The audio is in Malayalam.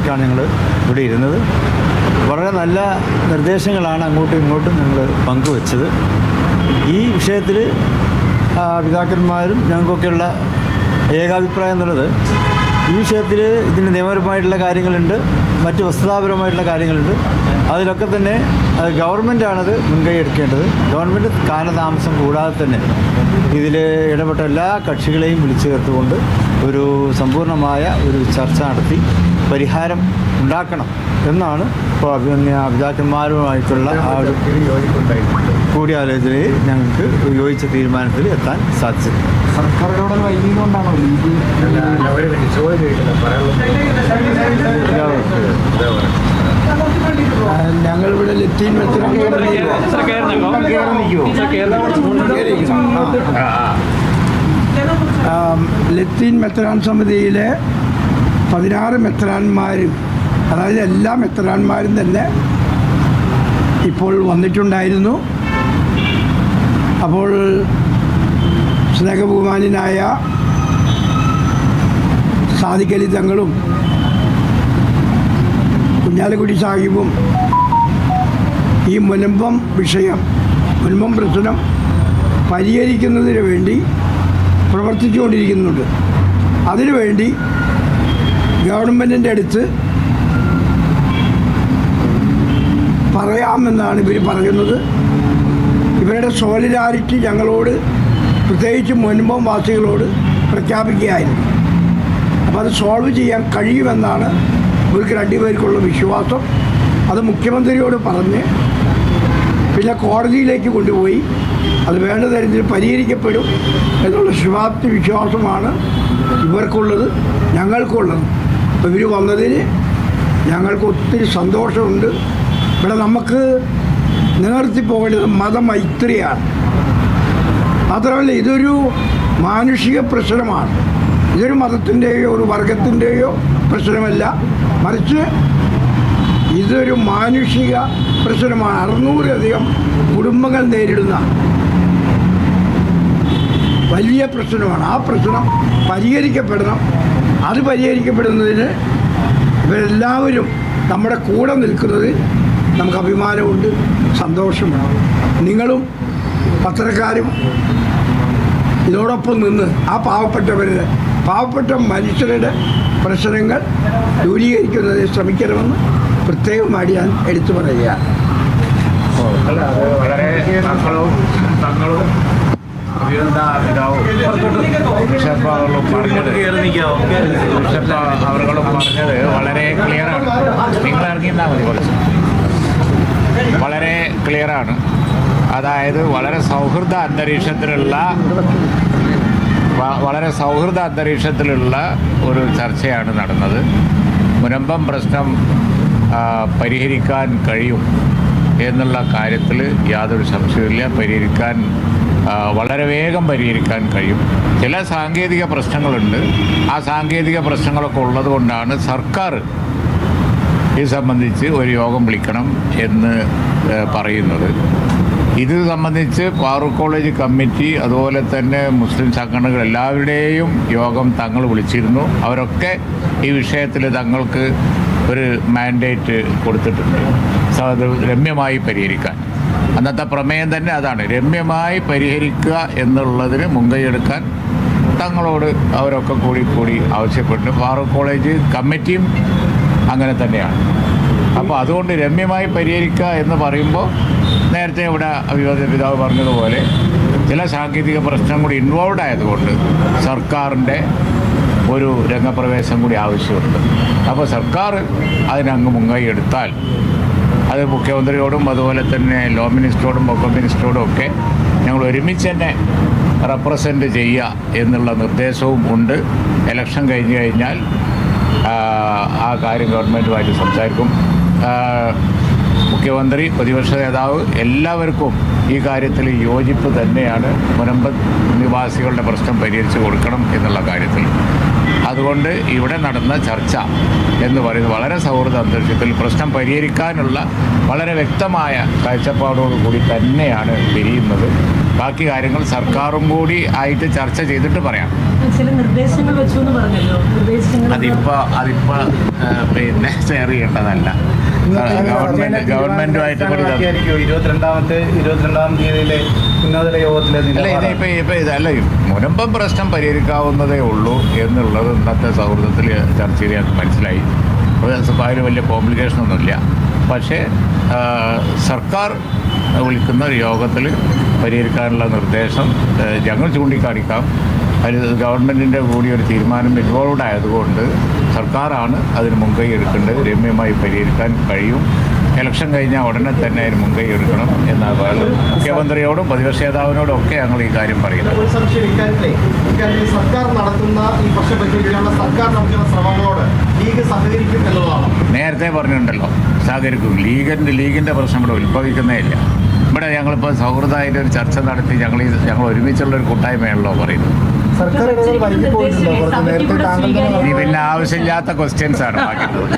നിലക്കാണ് ഞങ്ങൾ ഇവിടെ ഇരുന്നത്. വളരെ നല്ല നിർദ്ദേശങ്ങളാണ് അങ്ങോട്ടും ഇങ്ങോട്ടും ഞങ്ങൾ പങ്കുവച്ചത്. ഈ വിഷയത്തിൽ പിതാക്കന്മാരും ഞങ്ങൾക്കൊക്കെയുള്ള ഏകാഭിപ്രായം എന്നുള്ളത് ഈ വിഷയത്തിൽ ഇതിന് നിയമപരമായിട്ടുള്ള കാര്യങ്ങളുണ്ട് മറ്റ് വസ്തുതാപരമായിട്ടുള്ള കാര്യങ്ങളുണ്ട്. അതിലൊക്കെ തന്നെ അത് ഗവൺമെന്റാണത് മുൻകൈ എടുക്കേണ്ടത്. ഗവൺമെന്റ് കാലതാമസം കൂടാതെ തന്നെ ഇതിൽ ഇടപെട്ട എല്ലാ കക്ഷികളെയും വിളിച്ചു ചേർത്തുകൊണ്ട് ഒരു സമ്പൂർണമായ ഒരു ചർച്ച നടത്തി. പരിഹാരം ഉണ്ടാക്കണം എന്നാണ് ഇപ്പോൾ അഭിമന്യ പിതാക്കന്മാരുമായിട്ടുള്ള ആ ഒരു കൂടിയാലോചനയിൽ ഞങ്ങൾക്ക് യോജിച്ച തീരുമാനത്തിൽ എത്താൻ സാധിച്ചത് സർക്കാരിനോട് വൈകിക്കൊണ്ടാണോ ലീഗ് ഞങ്ങളിവിടെ ലത്തീൻ മെത്തനം ലത്തീൻ മെത്രാൻ സമിതിയിലെ പതിനാറ് മെത്രാന്മാരും അതായത് എല്ലാ മെത്രാന്മാരും തന്നെ ഇപ്പോൾ വന്നിട്ടുണ്ടായിരുന്നു. അപ്പോൾ സ്നേഹബഹുമാനായ സാദിഖലി തങ്ങളും കുഞ്ഞാലക്കുടി സാഹിബും ഈ മുനമ്പം വിഷയം മുനമ്പം പ്രശ്നം പരിഹരിക്കുന്നതിന് വേണ്ടി പ്രവർത്തിച്ചുകൊണ്ടിരിക്കുന്നുണ്ട്. അതിനുവേണ്ടി ഗവൺമെന്റിന്റെ അടുത്ത് പറയാമെന്നാണ് ഇവർ പറയുന്നത്. ഇവരുടെ സോളിഡാരിറ്റി ഞങ്ങളോട് പ്രത്യേകിച്ച് മുൻപം വാസികളോട് പ്രഖ്യാപിക്കുകയായിരുന്നു. അപ്പോൾ അത് സോൾവ് ചെയ്യാൻ കഴിയുമെന്നാണ് ഇവർക്ക് രണ്ടുപേർക്കുള്ള വിശ്വാസം. അത് മുഖ്യമന്ത്രിയോട് പറഞ്ഞ് പിന്നെ കോടതിയിലേക്ക് കൊണ്ടുപോയി. അത് വേണ്ട തരത്തിൽ പരിഹരിക്കപ്പെടും എന്നുള്ള ശുഭാപ്തി വിശ്വാസമാണ് ഇവർക്കുള്ളത് ഞങ്ങൾക്കുള്ളത്. ഇവർ വന്നതിന് ഞങ്ങൾക്ക് ഒത്തിരി സന്തോഷമുണ്ട്. ഇവിടെ നമുക്ക് നിലനിർത്തി പോകേണ്ടത് മതമൈത്രിയാണ് മാത്രമല്ല ഇതൊരു മാനുഷിക പ്രശ്നമാണ്. ഇതൊരു മതത്തിന്റെയോ ഒരു വർഗത്തിന്റെയോ പ്രശ്നമല്ല. മറിച്ച് ഇതൊരു മാനുഷിക പ്രശ്നമാണ്. അറുന്നൂറിലധികം കുടുംബങ്ങൾ നേരിടുന്ന വലിയ പ്രശ്നമാണ്. ആ പ്രശ്നം പരിഹരിക്കപ്പെടണം. അത് പരിഹരിക്കപ്പെടുന്നതിന് ഇവരെല്ലാവരും നമ്മുടെ കൂടെ നിൽക്കുന്നത് നമുക്ക് അഭിമാനമുണ്ട് സന്തോഷമുണ്ട്. നിങ്ങളും പത്രക്കാരും ഇതോടൊപ്പം നിന്ന് ആ പാവപ്പെട്ടവരുടെ പാവപ്പെട്ട മനുഷ്യരുടെ പ്രശ്നങ്ങൾ ദൂരീകരിക്കുന്നതിന് ശ്രമിക്കണമെന്ന് പ്രത്യേകമായി ഞാൻ എടുത്തു പറയുകയാണ് അല്ല, അത് വളരെ തങ്ങളും തങ്ങളും അഭിനന്ദ പിതാവും ബിഷപ്പാകളും പറഞ്ഞത്. ബിഷപ്പ് അവർകളും പറഞ്ഞത് വളരെ ക്ലിയറാണ് നിങ്ങൾ ഇറങ്ങിയിരുന്നാൽ മതി കുറച്ച്. വളരെ ക്ലിയറാണ് അതായത് വളരെ സൗഹൃദ അന്തരീക്ഷത്തിലുള്ള വളരെ സൗഹൃദ അന്തരീക്ഷത്തിലുള്ള ഒരു ചർച്ചയാണ് നടന്നത്. മുനമ്പം പ്രശ്നം പരിഹരിക്കാൻ കഴിയും എന്നുള്ള കാര്യത്തിൽ യാതൊരു സംശയമില്ല പരിഹരിക്കാൻ വളരെ വേഗം പരിഹരിക്കാൻ കഴിയും. ചില സാങ്കേതിക പ്രശ്നങ്ങളുണ്ട്. ആ സാങ്കേതിക പ്രശ്നങ്ങളൊക്കെ ഉള്ളതുകൊണ്ടാണ് സർക്കാർ ഇത് സംബന്ധിച്ച് ഒരു യോഗം വിളിക്കണം എന്ന് പറയുന്നത്. ഇത് സംബന്ധിച്ച് ഫാറൂഖ് കോളേജ് കമ്മിറ്റി അതുപോലെ തന്നെ മുസ്ലിം സംഘടനകൾ എല്ലാവരുടെയും യോഗം തങ്ങൾ വിളിച്ചിരുന്നു. അവരൊക്കെ ഈ വിഷയത്തിൽ തങ്ങൾക്ക് ഒരു മാൻഡേറ്റ് കൊടുത്തിട്ടുണ്ട്. അത് രമ്യമായി പരിഹരിക്കാൻ. അന്നത്തെ പ്രമേയം തന്നെ അതാണ്. രമ്യമായി പരിഹരിക്കുക എന്നുള്ളതിന് മുൻകൈയെടുക്കാൻ തങ്ങളോട് അവരൊക്കെ കൂടി കൂടി ആവശ്യപ്പെട്ടു ഫാറൂഖ് കോളേജ് കമ്മിറ്റിയും അങ്ങനെ തന്നെയാണ്. അപ്പോൾ അതുകൊണ്ട് രമ്യമായി പരിഹരിക്കുക എന്ന് പറയുമ്പോൾ നേരത്തെ ഇവിടെ അഭിവാദ്യ പിതാവ് പറഞ്ഞതുപോലെ ചില സാങ്കേതിക പ്രശ്നം കൂടി ഇൻവോൾവ് ആയതുകൊണ്ട് സർക്കാരിന്റെ ഒരു രംഗപ്രവേശം കൂടി ആവശ്യമുണ്ട്. അപ്പോൾ സർക്കാർ അതിനങ്ങ് മുൻകൈ എടുത്താൽ അത് മുഖ്യമന്ത്രിയോടും അതുപോലെ തന്നെ ലോ മിനിസ്റ്ററോടും ഒക്കെ മിനിസ്റ്ററോടും ഒക്കെ ഞങ്ങൾ ഒരുമിച്ച് തന്നെ റെപ്രസെന്റ് ചെയ്യുക എന്നുള്ള നിർദ്ദേശവും ഉണ്ട്. ഇലക്ഷൻ കഴിഞ്ഞ് കഴിഞ്ഞാൽ ആ, കാര്യം ഗവൺമെന്റുമായിട്ട് സംസാരിക്കും. മുഖ്യമന്ത്രി പ്രതിപക്ഷ നേതാവ് എല്ലാവർക്കും ഈ കാര്യത്തിൽ യോജിപ്പ് തന്നെയാണ്. മുനമ്പ നിവാസികളുടെ പ്രശ്നം പരിഹരിച്ചു കൊടുക്കണം എന്നുള്ള കാര്യത്തിൽ അതുകൊണ്ട് ഇവിടെ നടന്ന ചർച്ച എന്ന് പറയുന്നത് വളരെ സൗഹൃദ അന്തരീക്ഷത്തിൽ പ്രശ്നം പരിഹരിക്കാനുള്ള വളരെ വ്യക്തമായ കാഴ്ചപ്പാടോടുകൂടി തന്നെയാണ് പിരിയുന്നത്. ബാക്കി കാര്യങ്ങൾ സർക്കാരും കൂടി ആയിട്ട് ചർച്ച ചെയ്തിട്ട് പറയാം. ചില നിർദ്ദേശങ്ങൾ വെച്ചു എന്ന് പറഞ്ഞല്ലോ അതിപ്പോൾ അതിപ്പോൾ പിന്നെ ഷെയർ ചെയ്യേണ്ടതല്ല. ഇരുപത്തിരണ്ടാമത്തെ ഇരുപത്തിരണ്ടാം തീയതിയിലെ ഉന്നതതല യോഗത്തിലെ ഇതല്ല മുനമ്പം പ്രശ്നം പരിഹരിക്കാവുന്നതേ ഉള്ളൂ എന്നുള്ളത് ഇന്നത്തെ സൗഹൃദത്തിൽ ചർച്ച ചെയ്ത് ഞങ്ങൾക്ക് മനസ്സിലായി. അതിന് വലിയ കോംപ്ലിക്കേഷൻ ഒന്നുമില്ല. പക്ഷേ സർക്കാർ വിളിക്കുന്ന ഒരു യോഗത്തിൽ പരിഹരിക്കാനുള്ള നിർദ്ദേശം ഞങ്ങൾ ചൂണ്ടിക്കാണിക്കാം. അതിൽ ഗവൺമെന്റിന്റെ കൂടി ഒരു തീരുമാനം ഇൻവോൾവ് ആയതുകൊണ്ട് സർക്കാരാണ് അതിന് മുൻകൈ എടുക്കേണ്ടത്. രമ്യമായി പരിഹരിക്കാൻ കഴിയും. ഇലക്ഷൻ കഴിഞ്ഞാൽ ഉടനെ തന്നെ അതിന് മുൻകൈ എടുക്കണം എന്നാണ് മുഖ്യമന്ത്രിയോടും പ്രതിപക്ഷ നേതാവിനോടും ഒക്കെ ഞങ്ങൾ ഈ കാര്യം പറയുന്നത്. സർക്കാർ നടത്തുന്ന ഈ പ്രശ്നം പരിഹരിക്കാനുള്ള സർക്കാർ നടത്തുന്ന ശ്രമങ്ങളോട് ലീഗ് സഹകരിക്കും എന്നതാണ് നേരത്തെ പറഞ്ഞിട്ടുണ്ടല്ലോ സഹകരിക്കും. ലീഗിന്റെ ലീഗിന്റെ പ്രശ്നം ഇവിടെ ഉത്ഭവിക്കുന്നേ ഇല്ല. ഇവിടെ ഞങ്ങളിപ്പോൾ സൗഹൃദമായിട്ട് ഒരു ചർച്ച നടത്തി ഞങ്ങൾ ഈ ഞങ്ങൾ ഒരുമിച്ചുള്ള ഒരു കൂട്ടായ്മയാണല്ലോ പറയുന്നത്. സർക്കാർ വൈകി പോയിട്ടുണ്ടോ കുറച്ച് നേരത്തെ താങ്കൾ ആവശ്യമില്ലാത്ത ക്വസ്റ്റ്യൻസ് ആണ് ബാക്കിയുള്ളത്